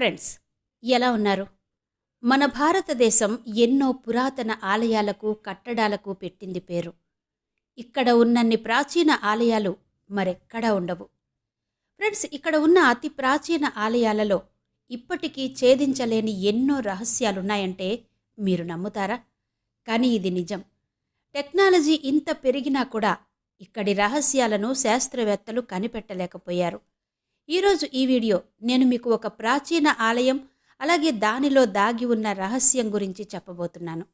Friends ఎలా ఉన్నారు? మన భారతదేశం ఎన్నో పురాతన ఆలయాలకు కట్టడాలకు పెట్టింది పేరు. ఇక్కడ ఉన్నన్ని ప్రాచీన ఆలయాలు మరెక్కడా ఉండవు. ఫ్రెండ్స్ ఇక్కడ ఉన్న అతి ప్రాచీన ఆలయాలలో ఇప్పటికీ ఛేదించలేని ఎన్నో రహస్యాలున్నాయంటే మీరు నమ్ముతారా? కానీ ఇది నిజం. టెక్నాలజీ ఇంత పెరిగినా కూడా ఇక్కడి రహస్యాలను శాస్త్రవేత్తలు కనిపెట్టలేకపోయారు. ఈరోజు ఈ వీడియో నేను మీకు ఒక ప్రాచీన ఆలయం అలాగే దానిలో దాగి ఉన్న రహస్యం గురించి చెప్పబోతున్నాను.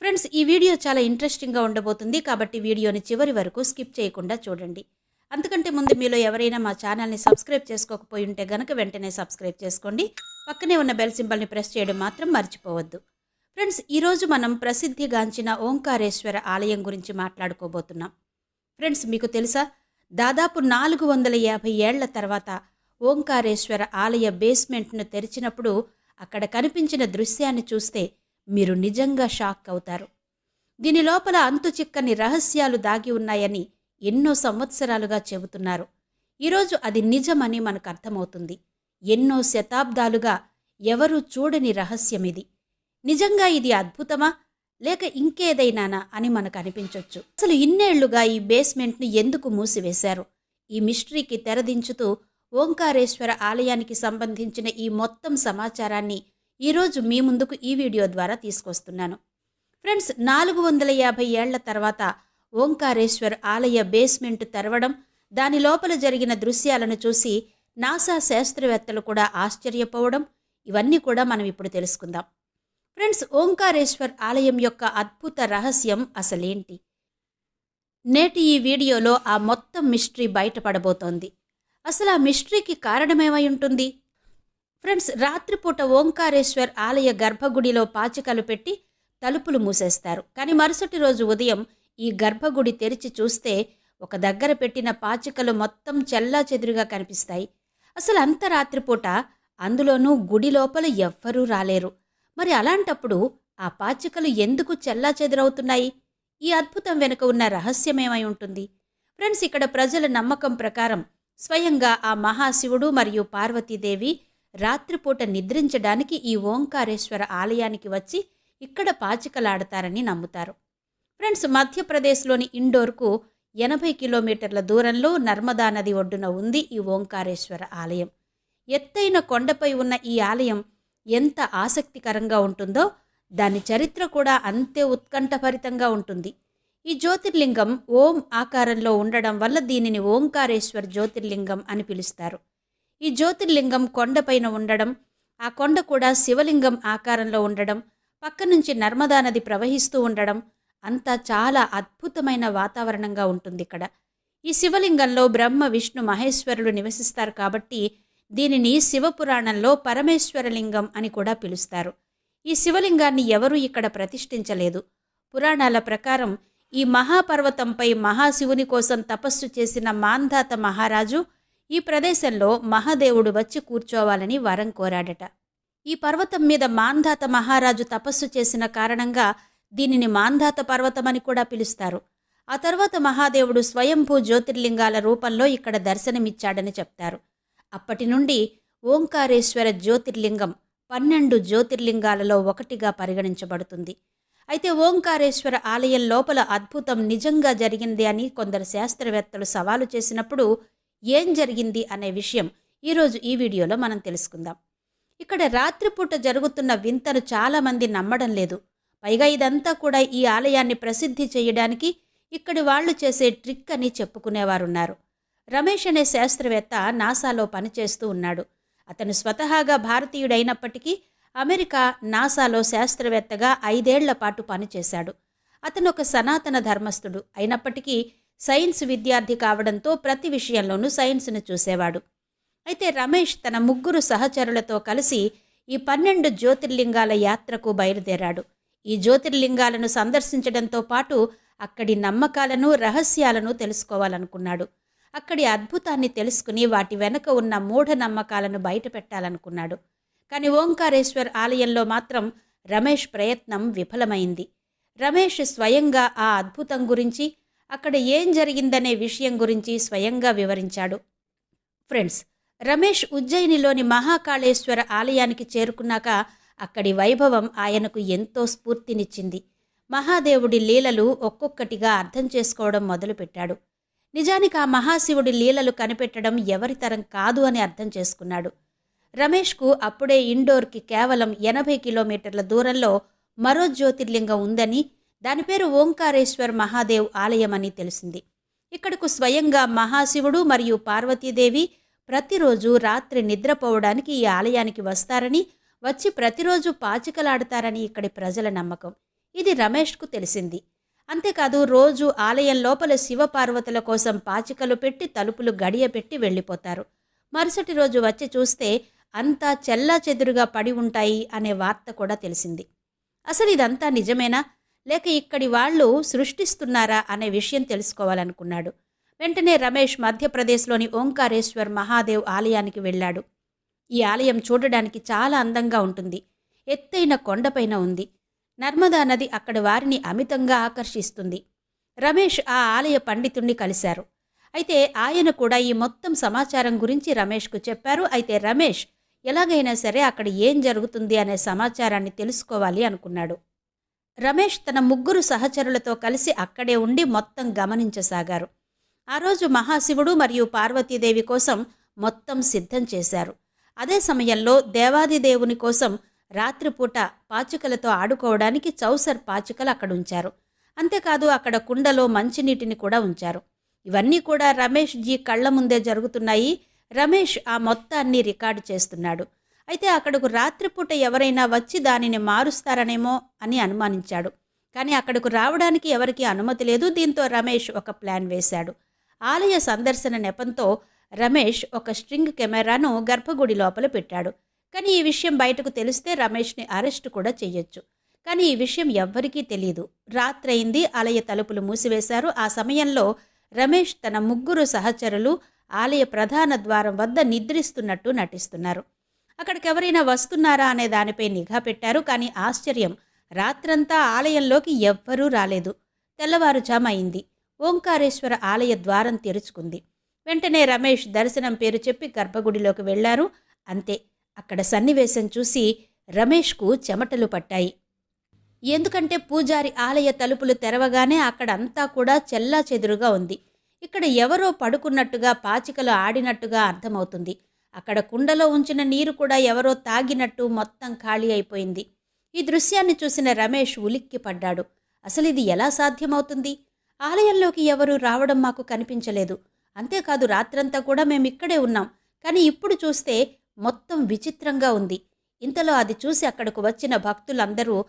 ఫ్రెండ్స్ ఈ వీడియో చాలా ఇంట్రెస్టింగ్గా ఉండబోతుంది కాబట్టి వీడియోని చివరి వరకు స్కిప్ చేయకుండా చూడండి. అంతకంటే ముందు మీలో ఎవరైనా మా ఛానల్ని సబ్స్క్రైబ్ చేసుకోకపోయి ఉంటే గనక వెంటనే సబ్స్క్రైబ్ చేసుకోండి. పక్కనే ఉన్న బెల్ సింబల్ని ప్రెస్ చేయడం మాత్రం మర్చిపోవద్దు. ఫ్రెండ్స్ ఈరోజు మనం ప్రసిద్ధిగాంచిన ఓంకారేశ్వర ఆలయం గురించి మాట్లాడుకోబోతున్నాం. ఫ్రెండ్స్ మీకు తెలుసా? దాదాపు నాలుగు వందల యాభై ఏళ్ళ తర్వాత ఓంకారేశ్వర ఆలయ బేస్మెంట్ను తెరిచినప్పుడు అక్కడ కనిపించిన దృశ్యాన్ని చూస్తే మీరు నిజంగా షాక్ అవుతారు. దీని లోపల అంతు చిక్కని రహస్యాలు దాగి ఉన్నాయని ఎన్నో సంవత్సరాలుగా చెబుతున్నారు. ఈరోజు అది నిజమని మనకు అర్థమవుతుంది. ఎన్నో శతాబ్దాలుగా ఎవరూ చూడని రహస్యం ఇది నిజంగా ఇది అద్భుతమా? లేక ఇంకేదైనానా అని మనకు అనిపించవచ్చు అసలు ఇన్నేళ్ళుగా ఈ బేస్మెంట్ని ఎందుకు మూసివేశారు? ఈ మిస్టరీకి తెరదించుతూ ఓంకారేశ్వర ఆలయానికి సంబంధించిన ఈ మొత్తం సమాచారాన్ని ఈరోజు మీ ముందుకు ఈ వీడియో ద్వారా తీసుకొస్తున్నాను. ఫ్రెండ్స్ నాలుగు వందల యాభై ఏళ్ళ తర్వాత ఓంకారేశ్వర్ ఆలయ బేస్మెంట్ తెరవడం దాని లోపల జరిగిన దృశ్యాలను చూసి నాసా శాస్త్రవేత్తలు కూడా ఆశ్చర్యపోవడం ఇవన్నీ కూడా మనం ఇప్పుడు తెలుసుకుందాం. ఫ్రెండ్స్ ఓంకారేశ్వర్ ఆలయం యొక్క అద్భుత రహస్యం అసలేంటి? నేటి ఈ వీడియోలో ఆ మొత్తం మిస్టరీ బయటపడబోతోంది. అసలు ఆ మిస్టరీకి కారణమేమై ఉంటుంది? ఫ్రెండ్స్ రాత్రిపూట ఓంకారేశ్వర్ ఆలయ గర్భగుడిలో పాచికలు పెట్టి తలుపులు మూసేస్తారు. కానీ మరుసటి రోజు ఉదయం ఈ గర్భగుడి తెరిచి చూస్తే ఒక దగ్గర పెట్టిన పాచికలు మొత్తం చెల్లా చెదురుగా కనిపిస్తాయి. అసలు అంత రాత్రిపూట అందులోనూ గుడి లోపల ఎవ్వరూ రాలేరు. మరి అలాంటప్పుడు ఆ పాచికలు ఎందుకు చెల్లా చెదరవుతున్నాయి? ఈ అద్భుతం వెనుక ఉన్న రహస్యమేమై ఉంటుంది? ఫ్రెండ్స్ ఇక్కడ ప్రజల నమ్మకం ప్రకారం స్వయంగా ఆ మహాశివుడు మరియు పార్వతీదేవి రాత్రిపూట నిద్రించడానికి ఈ ఓంకారేశ్వర ఆలయానికి వచ్చి ఇక్కడ పాచికలాడతారని నమ్ముతారు. ఫ్రెండ్స్ మధ్యప్రదేశ్లోని ఇండోర్కు ఎనభై కిలోమీటర్ల దూరంలో నర్మదా నది ఒడ్డున ఉంది ఈ ఓంకారేశ్వర ఆలయం. ఎత్తైన కొండపై ఉన్న ఈ ఆలయం ఎంత ఆసక్తికరంగా ఉంటుందో దాని చరిత్ర కూడా అంతే ఉత్కంఠభరితంగా ఉంటుంది. ఈ జ్యోతిర్లింగం ఓం ఆకారంలో ఉండడం వల్ల దీనిని ఓంకారేశ్వర్ జ్యోతిర్లింగం అని పిలుస్తారు. ఈ జ్యోతిర్లింగం కొండపైన ఉండడం ఆ కొండ కూడా శివలింగం ఆకారంలో ఉండడం పక్క నుంచి నర్మదా నది ప్రవహిస్తూ ఉండడం అంతా చాలా అద్భుతమైన వాతావరణంగా ఉంటుంది ఇక్కడ. ఈ శివలింగంలో బ్రహ్మ విష్ణు మహేశ్వరులు నివసిస్తారు కాబట్టి దీనిని శివపురాణంలో పరమేశ్వరలింగం అని కూడా పిలుస్తారు. ఈ శివలింగాన్ని ఎవరూ ఇక్కడ ప్రతిష్ఠించలేదు. పురాణాల ప్రకారం ఈ మహాపర్వతంపై మహాశివుని కోసం తపస్సు చేసిన మాంధాత మహారాజు ఈ ప్రదేశంలో మహాదేవుడు వచ్చి కూర్చోవాలని వరం కోరాడట. ఈ పర్వతం మీద మాంధాత మహారాజు తపస్సు చేసిన కారణంగా దీనిని మాంధాత పర్వతమని కూడా పిలుస్తారు. ఆ తర్వాత మహాదేవుడు స్వయంభూ జ్యోతిర్లింగాల రూపంలో ఇక్కడ దర్శనమిచ్చాడని చెప్తారు. అప్పటి నుండి ఓంకారేశ్వర జ్యోతిర్లింగం పన్నెండు జ్యోతిర్లింగాలలో ఒకటిగా పరిగణించబడుతుంది. అయితే ఓంకారేశ్వర ఆలయం లోపల అద్భుతం నిజంగా జరిగింది అని కొందరు శాస్త్రవేత్తలు సవాలు చేసినప్పుడు ఏం జరిగింది అనే విషయం ఈరోజు ఈ వీడియోలో మనం తెలుసుకుందాం. ఇక్కడ రాత్రిపూట జరుగుతున్న వింతను చాలామంది నమ్మడం లేదు. పైగా ఇదంతా కూడా ఈ ఆలయాన్ని ప్రసిద్ధి చేయడానికి ఇక్కడి వాళ్ళు చేసే ట్రిక్ అని చెప్పుకునేవారున్నారు. రమేష్ అనే శాస్త్రవేత్త నాసాలో పనిచేస్తూ ఉన్నాడు. అతను స్వతహాగా భారతీయుడైనప్పటికీ అమెరికా నాసాలో శాస్త్రవేత్తగా ఐదేళ్ళ పాటు పనిచేశాడు. అతను ఒక సనాతన ధర్మస్థుడు. అయినప్పటికీ సైన్స్ విద్యార్థి కావడంతో ప్రతి విషయంలోనూ సైన్స్ను చూసేవాడు. అయితే రమేష్ తన ముగ్గురు సహచరులతో కలిసి ఈ పన్నెండు జ్యోతిర్లింగాల యాత్రకు బయలుదేరాడు. ఈ జ్యోతిర్లింగాలను సందర్శించడంతో పాటు అక్కడి నమ్మకాలను రహస్యాలను తెలుసుకోవాలనుకున్నాడు. అక్కడి అద్భుతాన్ని తెలుసుకుని వాటి వెనుక ఉన్న మూఢనమ్మకాలను బయటపెట్టాలనుకున్నాడు. కానీ ఓంకారేశ్వర్ ఆలయంలో మాత్రం రమేష్ ప్రయత్నం విఫలమైంది. రమేష్ స్వయంగా ఆ అద్భుతం గురించి అక్కడ ఏం జరిగిందనే విషయం గురించి స్వయంగా వివరించాడు. ఫ్రెండ్స్ రమేష్ ఉజ్జయినిలోని మహాకాళేశ్వర ఆలయానికి చేరుకున్నాక అక్కడి వైభవం ఆయనకు ఎంతో స్ఫూర్తినిచ్చింది. మహాదేవుడి లీలలు ఒక్కొక్కటిగా అర్థం చేసుకోవడం మొదలుపెట్టాడు. నిజానికి ఆ మహాశివుడి లీలలు కనిపెట్టడం ఎవరితరం కాదు అని అర్థం చేసుకున్నాడు. రమేష్కు అప్పుడే ఇండోర్కి కేవలం ఎనభై కిలోమీటర్ల దూరంలో మరో జ్యోతిర్లింగం ఉందని దాని పేరు ఓంకారేశ్వర్ మహాదేవ్ ఆలయమని తెలిసింది. ఇక్కడకు స్వయంగా మహాశివుడు మరియు పార్వతీదేవి ప్రతిరోజు రాత్రి నిద్రపోవడానికి ఈ ఆలయానికి వస్తారని వచ్చి ప్రతిరోజు పాచికలాడతారని ఇక్కడి ప్రజల నమ్మకం. ఇది రమేష్కు తెలిసింది. అంతేకాదు రోజు ఆలయం లోపల శివపార్వతుల కోసం పాచికలు పెట్టి తలుపులు గడియ పెట్టి వెళ్ళిపోతారు. మరుసటి రోజు వచ్చి చూస్తే అంతా చెల్లా చెదురుగా పడి ఉంటాయి అనే వార్త కూడా తెలిసింది. అసలు ఇదంతా నిజమేనా? లేక ఇక్కడి వాళ్ళు సృష్టిస్తున్నారా అనే విషయం తెలుసుకోవాలనుకున్నాడు. వెంటనే రమేష్ మధ్యప్రదేశ్లోని ఓంకారేశ్వర్ మహాదేవ్ ఆలయానికి వెళ్ళాడు. ఈ ఆలయం చూడడానికి చాలా అందంగా ఉంటుంది. ఎత్తైన కొండపైన ఉంది. నర్మదా నది అక్కడి వారిని అమితంగా ఆకర్షిస్తుంది. రమేష్ ఆ ఆలయ పండితుణ్ణి కలిశారు. అయితే ఆయన కూడా ఈ మొత్తం సమాచారం గురించి రమేష్కు చెప్పారు. అయితే రమేష్ ఎలాగైనా సరే అక్కడ ఏం జరుగుతుంది అనే సమాచారాన్ని తెలుసుకోవాలి అనుకున్నాడు. రమేష్ తన ముగ్గురు సహచరులతో కలిసి అక్కడే ఉండి మొత్తం గమనించసాగారు. ఆ రోజు మహాశివుడు మరియు పార్వతీదేవి కోసం మొత్తం సిద్ధం చేశారు. అదే సమయంలో దేవాదిదేవుని కోసం రాత్రిపూట పాచికలతో ఆడుకోవడానికి చౌసర్ పాచికలు అక్కడ ఉంచారు అంతేకాదు అక్కడ కుండలో మంచినీటిని కూడా ఉంచారు. ఇవన్నీ కూడా రమేష్ జీ కళ్ళ ముందే జరుగుతున్నాయి. రమేష్ ఆ మొత్తాన్ని రికార్డు చేస్తున్నాడు. అయితే అక్కడకు రాత్రిపూట ఎవరైనా వచ్చి దానిని మారుస్తారనేమో అని అనుమానించాడు. కానీ అక్కడకు రావడానికి ఎవరికీ అనుమతి లేదు. దీంతో రమేష్ ఒక ప్లాన్ వేశాడు. ఆలయ సందర్శన నెపంతో రమేష్ ఒక స్ట్రింగ్ కెమెరాను గర్భగుడి లోపల పెట్టాడు. కానీ ఈ విషయం బయటకు తెలిస్తే రమేష్ని అరెస్ట్ కూడా చేయొచ్చు కానీ ఈ విషయం ఎవ్వరికీ తెలియదు రాత్రయింది ఆలయ తలుపులు మూసివేశారు. ఆ సమయంలో రమేష్ తన ముగ్గురు సహచరులు ఆలయ ప్రధాన ద్వారం వద్ద నిద్రిస్తున్నట్టు నటిస్తున్నారు. అక్కడికి ఎవరైనా వస్తున్నారా అనే దానిపై నిఘా పెట్టారు. కానీ ఆశ్చర్యం రాత్రంతా ఆలయంలోకి ఎవ్వరూ రాలేదు. తెల్లవారుజామైంది ఓంకారేశ్వర ఆలయ ద్వారం తెరుచుకుంది. వెంటనే రమేష్ దర్శనం పేరు చెప్పి గర్భగుడిలోకి వెళ్ళారు. అంతే. అక్కడ సన్నివేశం చూసి రమేష్కు చెమటలు పట్టాయి. ఎందుకంటే పూజారి ఆలయ తలుపులు తెరవగానే అక్కడంతా కూడా చెల్లా చెదురుగా ఉంది. ఇక్కడ ఎవరో పడుకున్నట్టుగా పాచికలు ఆడినట్టుగా అర్థమవుతుంది. అక్కడ కుండలో ఉంచిన నీరు కూడా ఎవరో తాగినట్టు మొత్తం ఖాళీ అయిపోయింది. ఈ దృశ్యాన్ని చూసిన రమేష్ ఉలిక్కి పడ్డాడు అసలు ఇది ఎలా సాధ్యమవుతుంది? ఆలయంలోకి ఎవరూ రావడం మాకు కనిపించలేదు. అంతేకాదు రాత్రంతా కూడా మేము ఇక్కడే ఉన్నాం. కానీ ఇప్పుడు చూస్తే మొత్తం విచిత్రంగా ఉంది. ఇంతలో అది చూసి అక్కడకు వచ్చిన భక్తులందరూ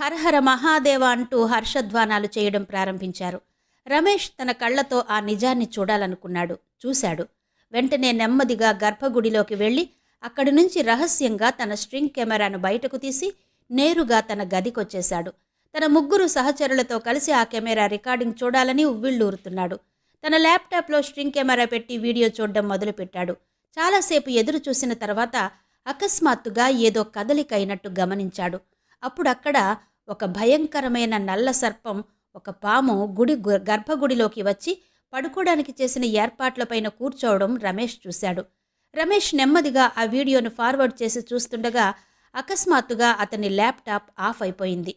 హరహర మహాదేవ అంటూ హర్షధ్వానాలు చేయడం ప్రారంభించారు. రమేష్ తన కళ్ళతో ఆ నిజాన్ని చూడాలనుకున్నాడు. చూశాడు. వెంటనే నెమ్మదిగా గర్భగుడిలోకి వెళ్ళి అక్కడి నుంచి రహస్యంగా తన స్ట్రింగ్ కెమెరాను బయటకు తీసి నేరుగా తన గదికొచ్చేశాడు. తన ముగ్గురు సహచరులతో కలిసి ఆ కెమెరా రికార్డింగ్ చూడాలని ఉవ్విళ్ళూరుతున్నాడు. తన ల్యాప్టాప్లో స్ట్రింగ్ కెమెరా పెట్టి వీడియో చూడడం మొదలుపెట్టాడు. చాలాసేపు ఎదురు చూసిన తర్వాత అకస్మాత్తుగా ఏదో కదలిక అయినట్టు గమనించాడు అప్పుడక్కడ ఒక భయంకరమైన నల్ల సర్పం ఒక పాము గుడి గర్భగుడిలోకి వచ్చి పడుకోవడానికి చేసిన ఏర్పాట్లపైన కూర్చోవడం రమేష్ చూశాడు. రమేష్ నెమ్మదిగా ఆ వీడియోను ఫార్వర్డ్ చేసి చూస్తుండగా అకస్మాత్తుగా అతని ల్యాప్టాప్ ఆఫ్ అయిపోయింది.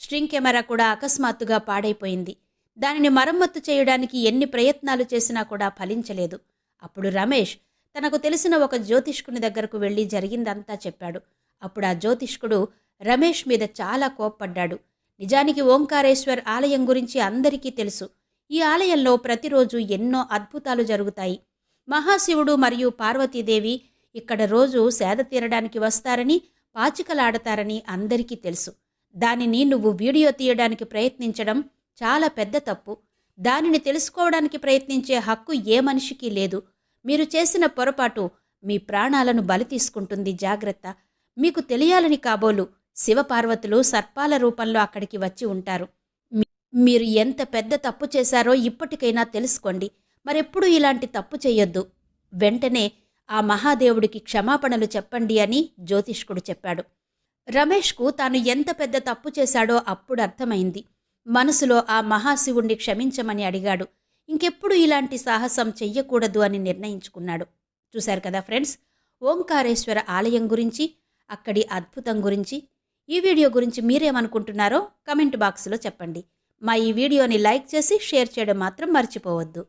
స్ట్రింగ్ కెమెరా కూడా అకస్మాత్తుగా పాడైపోయింది. దానిని మరమ్మత్తు చేయడానికి ఎన్ని ప్రయత్నాలు చేసినా కూడా ఫలించలేదు. అప్పుడు రమేష్ తనకు తెలిసిన ఒక జ్యోతిష్కుని దగ్గరకు వెళ్ళి జరిగిందంతా చెప్పాడు. అప్పుడు ఆ జ్యోతిష్కుడు రమేష్ మీద చాలా కోప్పడ్డాడు. నిజానికి ఓంకారేశ్వర్ ఆలయం గురించి అందరికీ తెలుసు. ఈ ఆలయంలో ప్రతిరోజు ఎన్నో అద్భుతాలు జరుగుతాయి. మహాశివుడు మరియు పార్వతీదేవి ఇక్కడ రోజు సేద తీరడానికి వస్తారని పాచికలాడతారని అందరికీ తెలుసు. దానిని నువ్వు వీడియో తీయడానికి ప్రయత్నించడం చాలా పెద్ద తప్పు. దానిని తెలుసుకోవడానికి ప్రయత్నించే హక్కు ఏ మనిషికి లేదు. మీరు చేసిన పొరపాటు మీ ప్రాణాలను బలి తీసుకుంటుంది. జాగ్రత్త. మీకు తెలియాలని కాబోలు శివపార్వతులు సర్పాల రూపంలో అక్కడికి వచ్చి ఉంటారు. మీరు ఎంత పెద్ద తప్పు చేశారో ఇప్పటికైనా తెలుసుకోండి. మరెప్పుడు ఇలాంటి తప్పు చేయొద్దు. వెంటనే ఆ మహాదేవుడికి క్షమాపణలు చెప్పండి అని జ్యోతిష్కుడు చెప్పాడు. రమేష్కు తాను ఎంత పెద్ద తప్పు చేశాడో అప్పుడు అర్థమైంది. మనసులో ఆ మహాశివుణ్ణి క్షమించమని అడిగాడు. ఇంకెప్పుడు ఇలాంటి సాహసం చెయ్యకూడదు అని నిర్ణయించుకున్నాడు. చూశారు కదా ఫ్రెండ్స్? ఓంకారేశ్వర ఆలయం గురించి అక్కడి అద్భుతం గురించి. ఈ వీడియో గురించి మీరేమనుకుంటున్నారో కమెంట్ బాక్స్లో చెప్పండి. మా ఈ వీడియోని లైక్ చేసి షేర్ చేయడం మాత్రం మర్చిపోవద్దు.